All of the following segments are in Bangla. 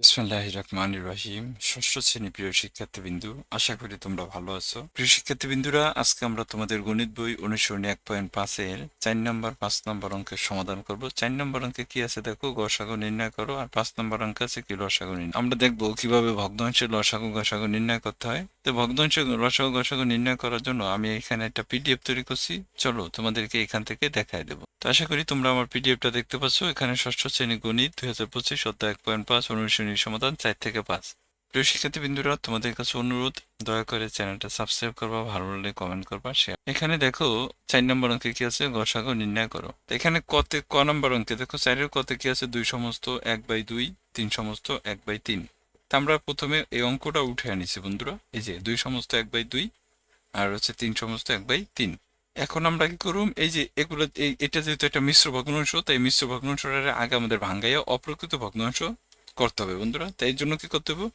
বিসমিল্লাহ রহমান রহিম। ষষ্ঠ শ্রেণি প্রিয় শিক্ষার্থীবৃন্দু, আশা করি তোমরা ভালো আছো। প্রিয় শিক্ষার্থীবৃন্দুরা, আজকে আমরা তোমাদের গণিত বই অনুসরণী এক পয়েন্ট পাঁচের চার নম্বর, পাঁচ নম্বর অঙ্কের সমাধান করব। চার নম্বর অঙ্কে কি আছে দেখো? গসাগু নির্ণয় করো আর পাঁচ নম্বর অঙ্কে আছে কি? লসাগু নির্ণয়। আমরা দেখব কীভাবে ভগ্নাংশের লসাগু, গসাগু নির্ণয় করতে হয়। তো ভগ্নাংশের লসাগু, গসাগু নির্ণয় করার জন্য আমি এখানে একটা পিডিএফ তৈরি করছি। চলো তোমাদেরকে এখান থেকে দেখায় দেবো। তো আশা করি তোমরা আমার পিডিএফটা দেখতে পাচ্ছ। এখানে ষষ্ঠ শ্রেণি গণিত দুই হাজার পঁচিশ অধ্যায় এক পয়েন্ট পাঁচ অনুশীলনী সমাধান চার থেকে পাঁচ। প্রিয় শিক্ষার্থী বিন্দুরা তোমাদের কাছে অনুরোধ, দয়া করে চ্যানেলটা সাবস্ক্রাইব করবা, ভালো লাগলে কমেন্ট করবা শেয়ার এখানে দেখো চার নম্বর অঙ্কে কি আছে? গসাগু নির্ণয় করো। এখানে কতে ক নম্বর অঙ্কে দেখো চারের কতে কি আছে? দুই সমস্ত এক বাই দুই, তিন সমস্ত এক বাই তিন। তা আমরা প্রথমে এই অঙ্কটা উঠে আনিছি বন্ধুরা। এই যে দুই সমস্ত এক বাই দুই, আর হচ্ছে তিন সমস্ত এক বাই তিন। এখন আমরা কি করুম এই যে এগুলো এটা যেহেতু একটা মিশ্র ভগ্নাংশ, তাই মিশ্র ভগ্নাংশটার আগে আমাদের ভাঙ্গাইয়া অপ্রকৃত ভগ্নাংশ করতে হবে, বন্ধুরা। তাই জন্য কি করতে হবে?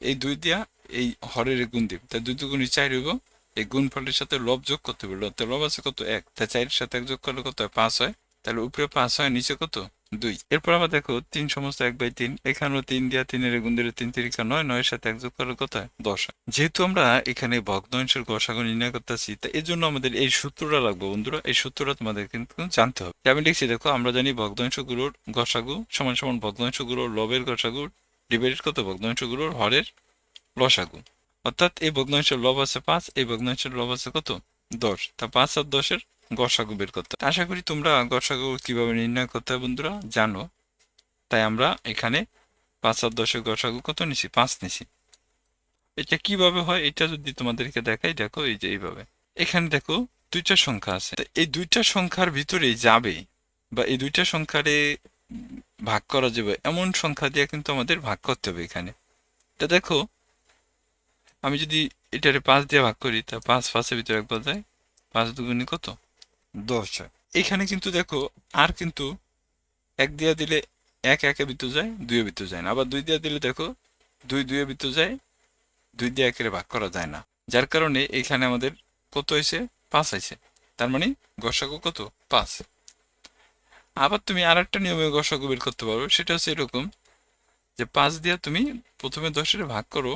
এই দুই দিয়া এই হরের গুণ দিব। তাই দুই দুগুণই চাই হইব। এই গুণ ফলের সাথে লব যোগ করতে হবে। লব আছে কত? এক। তাই চারের সাথে এক যোগ করলে কত হয়? পাঁচ হয়। তাহলে উপরে পাঁচ হয়, নিচে কত? দুই। এরপর আমরা দেখো, তিন সমস্ত এক বাই তিন। এখানেও তিন দিয়া তিনের গুণ দিলে তিন তিরিকা নয়, নয়ের সাথে এক যোগ কত হয়? দশ যেহেতু আমরা এখানে ভগ্নাংশের গসাগু নির্ণয় করতেছি, তা এর জন্য আমাদের এই সূত্রটা লাগবে বন্ধুরা। এই সূত্রটা তোমাদের কিন্তু জানতে হবে। আমি লিখছি, দেখো, আমরা জানি ভগ্নাংশগুলোর গসাগু সমান সমান ভগ্নাংশগুলোর লবের গসাগু ডিভাইডেড কত? ভগ্নাংশগুলোর হরের লসাগু। অর্থাৎ এই ভগ্নাংশের লব আছে পাঁচ, এই ভগ্নাংশের লব আছে কত? দশ। তা পাঁচ আর দশের গসাগু বের করতে। আশা করি তোমরা গসাগু কীভাবে নির্ণয় করতে হবে বন্ধুরা? জানো। তাই আমরা এখানে পাঁচ আর দশের গসাগু কত নিছি? পাঁচ নিছি। এটা কীভাবে হয়? এটা যদি তোমাদেরকে দেখাই, দেখো এই যে এইভাবে। এখানে দেখো দুইটা সংখ্যা আছে। এই দুইটা সংখ্যার ভিতরে যাবে বা এই দুইটা সংখ্যারে ভাগ করা যাবে, এমন সংখ্যা দিয়ে কিন্তু আমাদের ভাগ করতে হবে এখানে। তা দেখো, আমি যদি এটারে পাঁচ দিয়ে ভাগ করি, তা পাঁচ পাঁচের ভিতরে একবার যায়, পাঁচ দুগুণি কত? দশ হয় এখানে কিন্তু দেখো, আর কিন্তু এক দিয়া দিলে এক একের ভিতর যায় দুইয়ের ভিতর যায় না। আবার দুই দিয়া দিলে দেখো, দুই দুইয়ের ভিতর যায়, দুই দিয়ে একের ভাগ করা যায় না। যার কারণে এখানে আমাদের কত হয়েছে? পাঁচ হয়েছে। তার মানে গসাগু কত? পাঁচ। আবার তুমি আর একটা নিয়মে গসাগু বের করতে পারো, সেটা হচ্ছে এরকম যে পাঁচ দিয়া তুমি প্রথমে দশের ভাগ করো,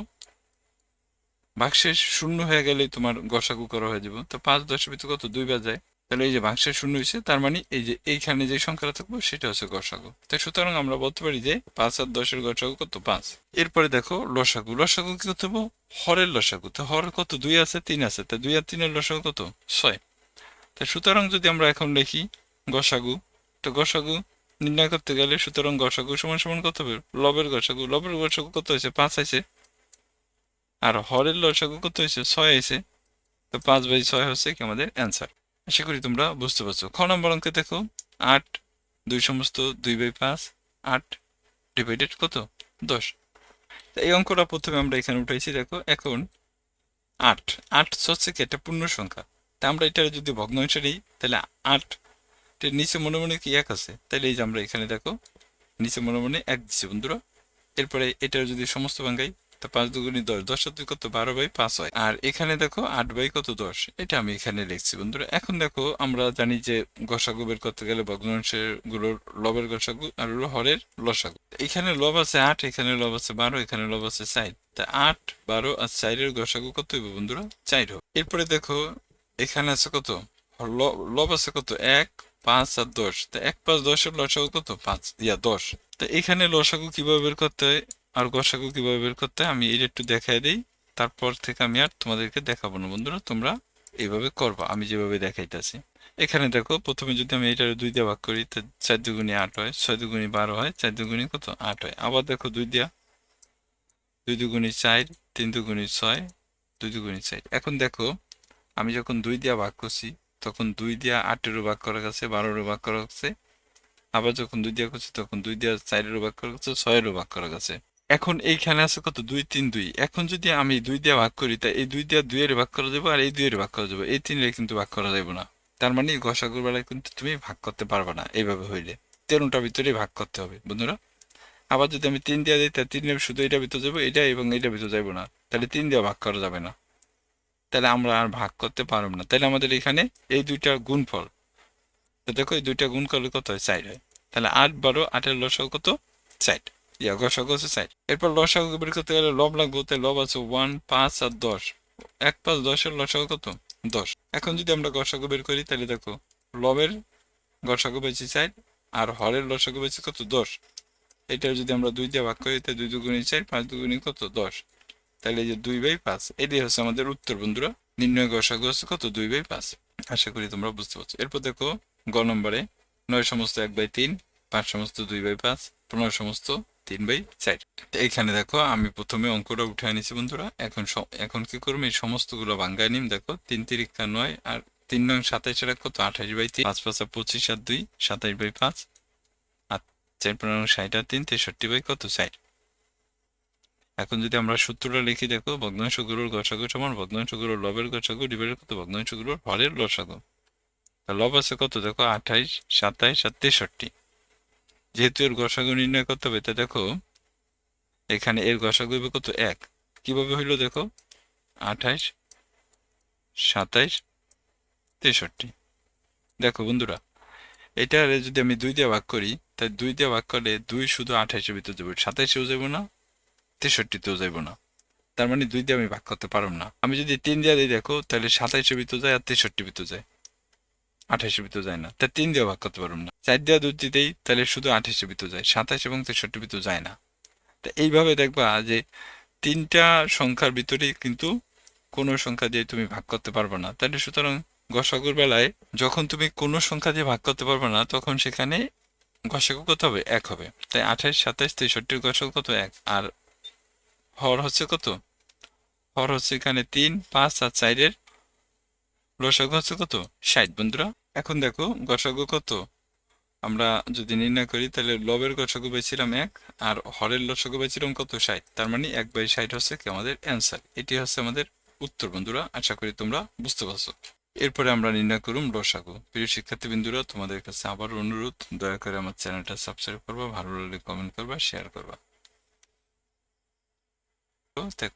ভাগশেষ শূন্য হয়ে গেলেই তোমার গসাগু করা হয়ে যাবে। তো পাঁচ, দশের ভিতরে কত? দুই বার যায় তাহলে এই যে ভাগশেষ শূন্য হয়েছে, তার মানে এই যে এইখানে যে সংখ্যাটা থাকব, সেটা হচ্ছে গসাগু। তাই সুতরাং আমরা বলতে পারি যে পাঁচ আর দশের গসাগু কত? পাঁচ। এরপরে দেখো লসাগু। লসাগু কি করতে হবে হরের লসাগু। তো হর কত? দুই আছে, তিন আছে। তা দুই আর তিনের লসাগু কত? ছয়। তা সুতরাং যদি আমরা এখন লিখি গসাগু, তো গসাগু নির্ণয় করতে গেলে সুতরাং গসাগু সমান সমান কত হবে? লবের গসাগু। লবের গসাগু কত হয়েছে? পাঁচ আছে আর হরের লসাগু কত হয়েছে? ছয় আছে তো পাঁচ বাই ছয় হচ্ছে কি আমাদের অ্যান্সার। আশা করি তোমরা বুঝতে পারছ। খ নম্বর অঙ্কে দেখো, আট, দুই সমস্ত, দুই বাই পাঁচ, আট ডিভাইডেড কত? দশ। এই অঙ্কটা প্রথমে আমরা এখানে উঠাইছি, দেখো, এখন আট। আট হচ্ছে কি একটা পূর্ণ সংখ্যা। তা আমরা এটা যদি ভগ্নাংশে নিই, তাহলে আট এর নিচে মনে মনে কি এক আছে? তাহলে এই যে আমরা এখানে দেখো, নিচে মনে মনে এক দিচ্ছি বন্ধুরা। এরপরে এটার যদি সমস্ত ভাঙ্গাই তো পাঁচ দুগুণি দশ দশ আর কত? বারো বাই পাঁচ হয়। আর এখানে দেখো আট বাই কত? দশ। এটা আমি এখানে লিখছি। বন্ধুরা, এখন দেখো আমরা জানি যে গসাগু বের করতে গেলে ভগ্নাংশেরগুলোর লবের গসাগু আর হরের লসাগু। এখানে লব আছে আট, এখানে লব আছে বারো, এখানে লব আছে চার। তা আট, বারো আর চারের গসাগু কত হইব বন্ধুরা? চার হবে এরপরে দেখো এখানে আছে কত? লব আছে কত? এক, পাঁচ আর দশ। তা এক পাঁচ দশের লসাগু কত? পাঁচ। ইয়া, দশ। তা এখানে লসাগু কীভাবে বের করতে হয়? আর গসাগু কীভাবে বের করতে আমি এটা একটু দেখাই দিই। তারপর থেকে আমি আর তোমাদেরকে দেখাবো না। বন্ধুরা, তোমরা এইভাবে করবা, আমি যেভাবে দেখাইতেছি। এখানে দেখো, প্রথমে যদি আমি এটার দুই দিয়ে ভাগ করি চার দুগুণি আট হয়, ছয় দুগুণি বারো হয়, চার দুগুণি কত? আট হয়। আবার দেখো দুই দিয়া, দুই দুগুণি চার, তিন দুগুণি ছয়, দুই দুগুণি চার। এখন দেখো, আমি যখন দুই দিয়া ভাগ করছি, তখন দুই দিয়া আটেরও ভাগ করা গেছে, বারোরও ভাগ করা গেছে। আবার যখন দুই দিয়া করছি, তখন দুই দিয়া চারেরও ভাগ করা গেছে, ছয়েরও ভাগ করা গেছে। এখন এইখানে আছে কত? দুই তিন দুই। এখন যদি আমি দুই দিয়ে ভাগ করি, তা এই দুই দিয়া দুইয়ের ভাগ করা যাবে আর এই দুইয়ের ভাগ করা যাবে। এই তিনের কিন্তু ভাগ করা যাবে না। তার মানে গসাগুর বেলায় কিন্তু তুমি ভাগ করতে পারবে না এইভাবে হইলে। তেরোটার ভিতরে ভাগ করতে হবে, বন্ধুরা। আবার যদি আমি তিন দিয়ে দিই, তা তিনের শুধু এটা ভিতরে যাব এটা এবং এটা ভিতরে যাব না। তাহলে তিন দিয়ে ভাগ করা যাবে না। তাহলে আমরা আর ভাগ করতে পারব না। তাহলে আমাদের এখানে এই দুইটা গুণফল। তো দেখো, এই দুইটা গুণ করলে কত হয়? চার হয়। তাহলে আট বারো আটের লসাগু কত? চার ইয়া গসাগু আছে চার এরপর লসাগু বের করতে গেলে লব লাগবে তাই লব আছে ওয়ান পাঁচ আর দশ। এক, পাঁচ দশের লসাগু কত? দশ। এখন যদি আমরা গসাগু বের করি, তাহলে দেখো, লবের গসাগু পেয়েছি চার আর হরের লসাগু পেয়েছি কত? দশ। এটা যদি আমরা দুই দিয়ে ভাগ করি, তাহলে দুই দুগুণি চার, পাঁচ দুগুণি কত? দশ। তাহলে যে দুই বাই পাঁচ, এটাই হচ্ছে আমাদের উত্তর বন্ধুরা। নির্ণয় গসাগু হচ্ছে কত? দুই বাই পাঁচ। আশা করি তোমরা বুঝতে পারছ। এরপর দেখো গ নম্বরে নয় সমস্ত এক বাই তিন, পাঁচ সমস্ত দুই বাই পাঁচ, পনেরো সমস্ত তিন বাই চার। তো এইখানে দেখো, আমি প্রথমে অঙ্কটা উঠে আনিছি বন্ধুরা। এখন এখন কি করব? এই সমস্তগুলো ভাঙ্গায় নিম। দেখো, তিন তিরিক্ষা নয় আর তিন নং সাতাইশের এক কত? আঠাশ বাই তিন। পাঁচ পাঁচ পঁচিশ আর দুই, সাতাইশ বাই পাঁচ। আর চার পনেরো ষাট আর তিন, তেষট্টি বাই কত? ষাট এখন যদি আমরা সূত্রটা লিখি, দেখো ভগ্নাংশগুলোর গসাগু সমান ভগ্নাংশগুলোর লবের গসাগু ডিভাইডের কত? ভগ্নাংশগুলোর হরের লসাগু। লব আছে কত? দেখো, আঠাইশ, সাতাইশ আর তেষট্টি। যেহেতু এর গসাগু নির্ণয় করতে হবে, তা দেখো, এখানে এর গসাগু হবে কত? এক। কীভাবে হইল দেখো? আঠাইশ, সাতাইশ, তেষট্টি। দেখো বন্ধুরা, এটার যদি আমি দুই দিয়ে ভাগ করি, তাই দুই দিয়ে ভাগ করলে দুই শুধু আঠাইশের ভিতরে যাবে। সাতাইশেও যাব না, তেষট্টিতেও যাইব না। তার মানে দুই দিয়ে আমি ভাগ করতে পারব না। আমি যদি তিন দিয়ে দিই দেখো, তাহলে সাতাইশের ভিতরে যায় আর তেষট্টির ভিতর যায়। আঠাশের ভিতর যায় না। তা তিন দিয়ে ভাগ করতে পারব না। চার দিয়ে দুই দিতেই তাহলে শুধু আঠাশের ভিতর যায়। সাতাশ এবং তেষট্টির ভিতর যায় না। তা এইভাবে দেখবা যে তিনটা সংখ্যার ভিতরে কিন্তু কোনো সংখ্যা দিয়ে তুমি ভাগ করতে পারবে না। তাহলে সুতরাং গসাগুর বেলায় যখন তুমি কোনো সংখ্যা দিয়ে ভাগ করতে পারবে না, তখন সেখানে গসাগু কত হবে? এক হবে। তাই আঠাশ, সাতাশ, তেষট্টির গসাগু কত? এক। আর হর হচ্ছে কত? হর হচ্ছে এখানে তিন, পাঁচ আর চারের লসাগু হচ্ছে কত? ষাট বন্ধুরা। এখন দেখো, গসাগু কত? আমরা যদি নির্ণয় করি, তাহলে লবের গসাগু পেয়েছিলাম এক, আর হরের লসাগু পেয়েছিলাম কত? ষাট। তার মানে এক বাই ষাট হচ্ছে কি আমাদের অ্যান্সার এটি হচ্ছে আমাদের উত্তর, বন্ধুরা। আশা করি তোমরা বুঝতে পারছ। এরপরে আমরা নির্ণয় করুম লসাগু প্রিয় শিক্ষার্থী বিন্দুরা তোমাদের কাছে আবার অনুরোধ, দয়া করে আমার চ্যানেলটা সাবস্ক্রাইব করবা, ভালো লাগলে কমেন্ট করবা শেয়ার করবা।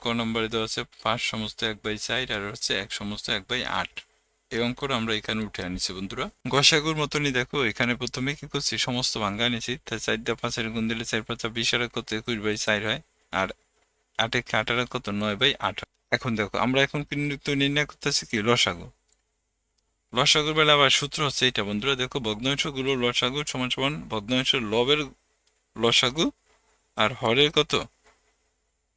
ক নম্বরে দেওয়া আছে পাঁচ সমস্ত এক বাই চার আর হচ্ছে এক সমস্ত এক বাই আট। এই অঙ্কটা আমরা এখানে উঠে আনিছি, বন্ধুরা। গসাগুর মতনই দেখো, এখানে প্রথমে কি করছি, সমস্ত ভাঙ্গা আনিছি। তাই চার দিয়ে পাঁচের গুণ দিলে চার পাঁচা বিশ আর কত? একুশ বাই চার হয়। আর আটে আঠারো কত? নয় বাই আট। এখন দেখো, আমরা এখন কিন্তু নির্ণয় করতেছি কি, লসাগু। লসাগুর বেলা আবার সূত্র হচ্ছে এটা বন্ধুরা। দেখো, ভগ্নাংশগুলো লসাগু সমান সমান ভগ্নাংশ লবের লসাগু আর হরের কত?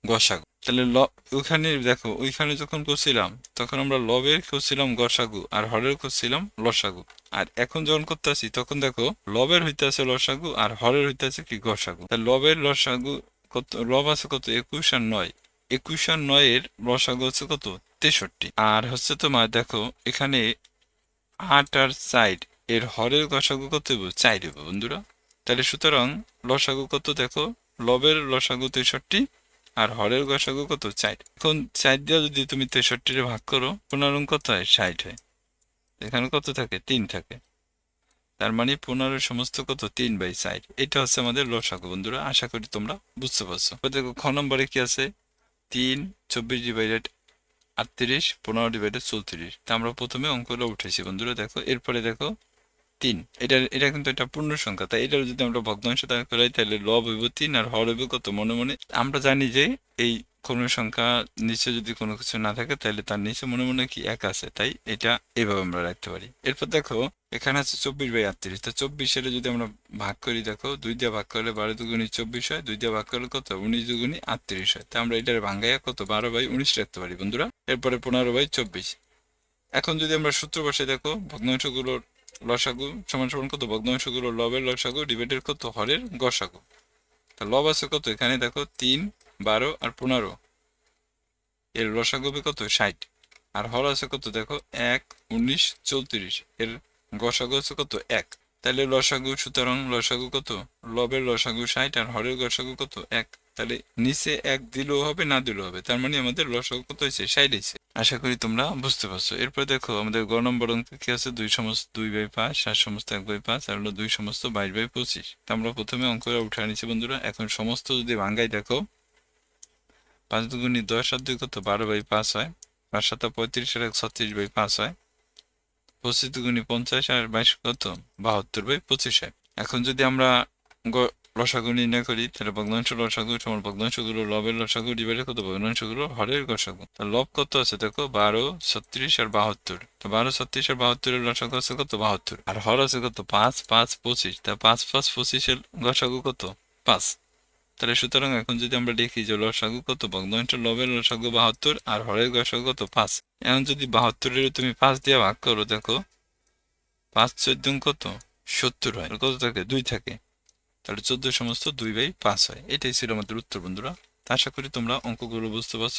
গসাগু। তাহলে ল ওইখানে দেখো, ওইখানে যখন করছিলাম, তখন আমরা লবের করছিলাম গসাগু আর হরের করছিলাম লসাগু। আর এখন যখন করতেছি, তখন দেখো, লবের হইতেছে লসাগু, আর হরের হইতেছে কি গসাগু তা লবের লসাগু কত, লব আছে কত? একুশ আর নয়। একুশ আর নয়ের লসাগু হচ্ছে কত? তেষট্টি। আর হচ্ছে তোমার দেখো, এখানে আট আর সাইড এর হরের গসাগু কত হইব? চার হইব, বন্ধুরা। তাহলে সুতরাং লসাগু কত দেখো? লবের লসাগু তেষট্টি আর হরের গসাগু কত? চার এখন চার দিয়ে যদি তুমি তেষট্টিরে ভাগ করো, পনেরো কত হয়? ষাট হয়। এখানে কত থাকে? তিন থাকে। তার মানে পনেরো সমস্ত কত? তিন বাই চার এটা হচ্ছে আমাদের লসাগু। বন্ধুরা, আশা করি তোমরা বুঝতে পারছ। দেখো, খ নম্বরে কি আছে? তিন, চব্বিশ ডিভাইডেড আটত্রিশ, পনেরো ডিভাইডেড চৌত্রিশ। তা আমরা প্রথমে অঙ্কটা উঠেছি। বন্ধুরা, দেখো, এরপরে দেখো তিন। এটা এটা কিন্তু একটা পূর্ণ সংখ্যা। তাই এটা যদি আমরা ভগ্নাংশ দান করাই, তাহলে লব হইব তিন আর হর হইব কত? মনে মনে। আমরা জানি যে এই কোনো সংখ্যা নিচে যদি কোনো কিছু না থাকে, তাহলে তার নিচে মনে মনে কি এক আছে। তাই এটা এইভাবে আমরা রাখতে পারি। এরপর দেখো, এখানে আছে চব্বিশ বাই আটত্রিশ। তা চব্বিশের যদি আমরা ভাগ করি, দেখো, দুই দিয়ে ভাগ করলে বারো দুগুণি চব্বিশ হয়, দুই দিয়ে ভাগ করলে কত? উনিশ দুগুণি আটত্রিশ হয়। তা আমরা এটার ভাঙ্গাইয়া কত? বারো বাই উনিশ রাখতে পারি বন্ধুরা। এরপরে পনেরো বাই চব্বিশ। এখন যদি আমরা সূত্র বসে দেখো, ভগ্নাংশগুলোর লসাগু সমান সমান কত? ভগ্নাংশগুলো লবের লসাগু, ডিভাইডেড কত? হরের গসাগু। তা লব আছে কত? এখানে দেখো তিন, বারো আর পনেরো। এর লসাগু কত? ষাট। আর হর আছে কত? দেখো এক, উনিশ, চৌত্রিশ। এর গসাগু আছে কত? এক। তাহলে লসাগু সুতরাং লসাগু কত? লবের লসাগু ষাট আর হরের গসাগু কত? এক। তাহলে নিচে এক দিলেও হবে, না দিলেও হবে। তার মানে আমাদের লসাগু কত হয়েছে? ষাট হয়েছে। আশা করি তোমরা বুঝতে পারছ। এরপর দেখো, আমাদের গ নম্বর অঙ্ক কি আছে? দুই সমস্ত, দুই বাই পাঁচ, সাত সমস্ত এক বাই পাঁচ, আর হলো দুই সমস্ত বাইশ বাই পঁচিশ। তা আমরা প্রথমে অঙ্কটা উঠে আনিছি বন্ধুরা। এখন সমস্ত যদি ভাঙ্গাই দেখো, পাঁচ দুগুণি দশ আর দুই কত? বারো বাই পাঁচ হয়। পাঁচ সাত পঁয়ত্রিশ আর এক ছত্রিশ বাই পাঁচ হয়। পঁচিশ দুগুণি পঞ্চাশ আর বাইশ কত? বাহাত্তর বাই পঁচিশ হয়। এখন যদি আমরা লসাগু নির্ণয় করি তাহলে ভগ্নাংশ লসাগু সমান ভগ্নাংশগুলো লবের লসাগু ডিভাইডে কত ভগ্নাংশগুলো হরের লসাগু। তা লব কত আছে দেখো? বারো, ছত্রিশ আর বাহাত্তর। তো বারো, ছত্রিশ আর বাহাত্তরের লসাগু আছে কত? বাহাত্তর। আর হর আছে কত? পাঁচ পাঁচ, পঁচিশ। তা পাঁচ পাঁচ, পঁচিশের লসাগু কত? পাঁচ। তাহলে সুতরাং এখন যদি আমরা দেখি যে লসাগু কত? ভগ্নাংশ লবের লসাগু বাহাত্তর আর হরের লসাগু কত? পাঁচ। এখন যদি বাহাত্তরের তুমি পাঁচ দিয়ে ভাগ করো দেখো, পাঁচ চোদ্দ কত? সত্তর হয়। কত থাকে? দুই থাকে। তাহলে চোদ্দ সমস্ত দুই বাই পাঁচ হয়। এটাই ছিল আমাদের উত্তর বন্ধুরা। আশা করি তোমরা অঙ্কগুলো বুঝতে পারছ।